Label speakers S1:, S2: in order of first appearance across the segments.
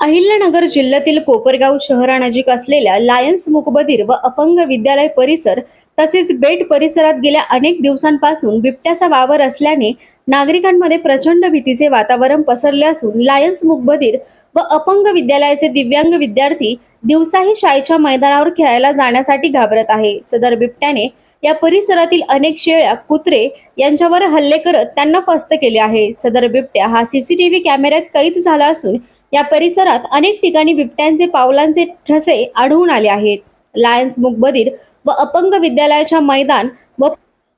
S1: अहिल्यानगर जिल्ह्यातील कोपरगाव शहरानजीक असलेल्या लायन्स मुकबधीर व अपंग विद्यालय परिसर तसेच बेट परिसरात गेल्या अनेक दिवसांपासून बिबट्याचा वावर असल्याने नागरिकांमध्ये प्रचंड भीतीचे वातावरण पसरले असून लायन्स मुकबधीर व अपंग विद्यालयाचे दिव्यांग विद्यार्थी दिवसाही शाळेच्या मैदानावर खेळायला जाण्यासाठी घाबरत आहे. सदर बिबट्याने या परिसरातील अनेक शेळ्या कुत्रे यांच्यावर हल्ले करत त्यांना फस्त केले आहे. सदर बिबट्या हा सीसीटीव्ही कॅमेऱ्यात कैद झाला असून या परिसरात अनेक ठिकाणी बिबट्यांचे पावलांचे ठसे आढळून आले आहेत. लायन्स मुकबधीर व अपंग विद्यालयाच्या मैदान व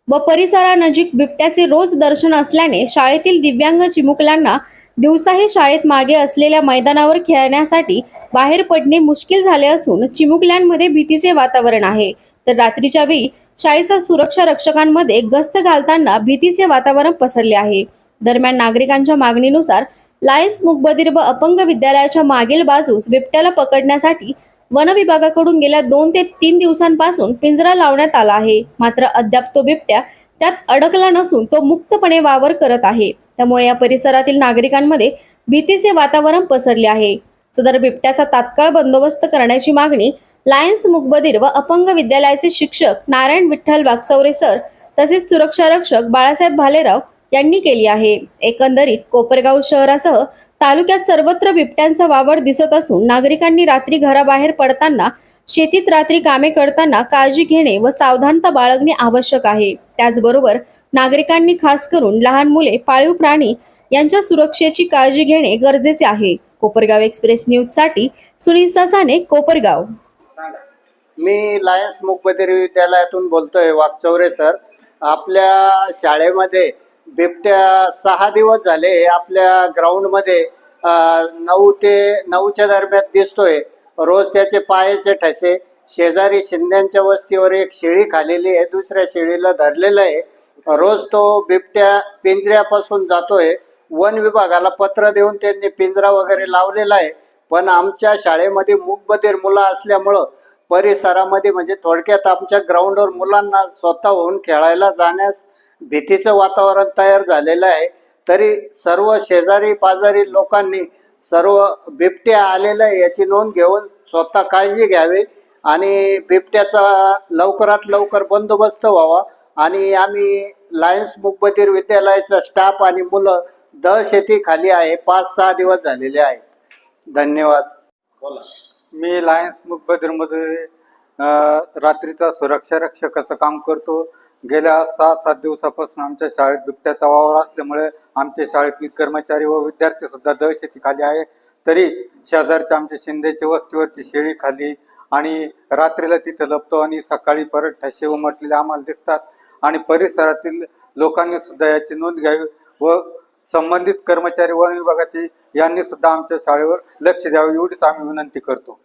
S1: व परिसरानजीक बिबट्याचे रोज दर्शन असल्याने शाळेतील दिव्यांग चिमुकल्यांना दिवसाही शाळेत मागे असलेल्या मैदानावर खेळण्यासाठी बाहेर पडणे मुश्किल झाले असून चिमुकल्यांमध्ये भीतीचे वातावरण आहे. तर रात्रीच्या वेळी शाळेच्या सुरक्षा रक्षकांमध्ये गस्त घालताना भीतीचे वातावरण पसरले आहे. दरम्यान नागरिकांच्या मागणीनुसार लायन्स मुकबधीर व अपंग विद्यालयाच्या मागील बाजूस बिबट्याला पकडण्यासाठी वन विभागाकडून गेल्या दोन ते तीन दिवसांपासून पिंजरा लावण्यात आला आहे. मात्र अद्याप तो बिबट्या त्यात अडकला नसून तो मुक्तपणे वावर करत आहे. त्यामुळे या परिसरातील नागरिकांमध्ये भीतीचे वातावरण पसरले आहे. सदर बिबट्याचा तात्काळ बंदोबस्त करण्याची मागणी लायन्स मुकबधीर व अपंग विद्यालयाचे शिक्षक नारायण विठ्ठल वागचौरे सर तसेच सुरक्षा रक्षक बाळासाहेब भालेराव यांनी केली आहे. एकंदरीत कोपरगाव शहरासह तालुक्यात सर्वत्र बिबट्यांचा वावर दिसत असून नागरिकांनी रात्री घराबाहेर पडताना शेतीत रात्री कामे करताना काळजी घेणे व सावधानता बाळगणे आवश्यक आहे. त्याचबरोबर नागरिकांनी खास करून लहान मुले पाळीव प्राणी यांच्या सुरक्षेची काळजी घेणे गरजेचे आहे. कोपरगाव एक्सप्रेस न्यूजसाठी सुनील ससाने कोपरगाव.
S2: मी लायन्स मुकबधीर विद्यालयातून बोलतोय वागचौरे सर. आपल्या शाळेमध्ये बिबट्या सहा दिवस झाले आपल्या ग्राउंडमध्ये नऊ ते नऊच्या दरम्यान दिसतोय. रोज त्याचे पायाचे ठसे. शेजारी शिंद्यांच्या वस्तीवर एक शेळी खालेली आहे दुसऱ्या शेळीला धरलेलं आहे. रोज तो बिबट्या पिंजऱ्यापासून जातोय. वन विभागाला पत्र देऊन त्यांनी पिंजरा वगैरे लावलेला आहे. पण आमच्या शाळेमध्ये मूकबधीर मुलं असल्यामुळं परिसरामध्ये म्हणजे थोडक्यात आमच्या ग्राउंडवर मुलांना स्वतःहून खेळायला जाण्यास भीतीचं वातावरण तयार झालेलं आहे. तरी सर्व शेजारी पाजारी लोकांनी सर्व बिबट्या आलेल्या आहे याची नोंद घेऊन स्वतः काळजी घ्यावी आणि बिबट्याचा लवकरात लवकर बंदोबस्त व्हावा. आणि आम्ही लायन्स मुकबधीर विद्यालयाचा स्टाफ आणि मुलं दहशती खाली आहे. पाच सहा दिवस झालेले आहेत. धन्यवाद. बोला.
S3: मी लायन्स मुकबधीरमध्ये रात्रीचा सुरक्षा रक्षकाचं काम करतो. गेल्या सहा सात दिवसापासून आमच्या शाळेत बिबट्याचा वावर असल्यामुळे आमच्या शाळेतील कर्मचारी व विद्यार्थी सुद्धा दहशतीखाली आहे. तरी शेजारच्या आमच्या शिंदेच्या वस्तीवरची शेळी खाली आणि रात्रीला तिथे लपतो आणि सकाळी परत ठसे उमटलेले आम्हाला दिसतात. आणि परिसरातील लोकांनी सुद्धा याची नोंद घ्यावी व संबंधित कर्मचारी वन विभागाचे यांनी सुद्धा आमच्या शाळेवर लक्ष द्यावे एवढीच आम्ही विनंती करतो.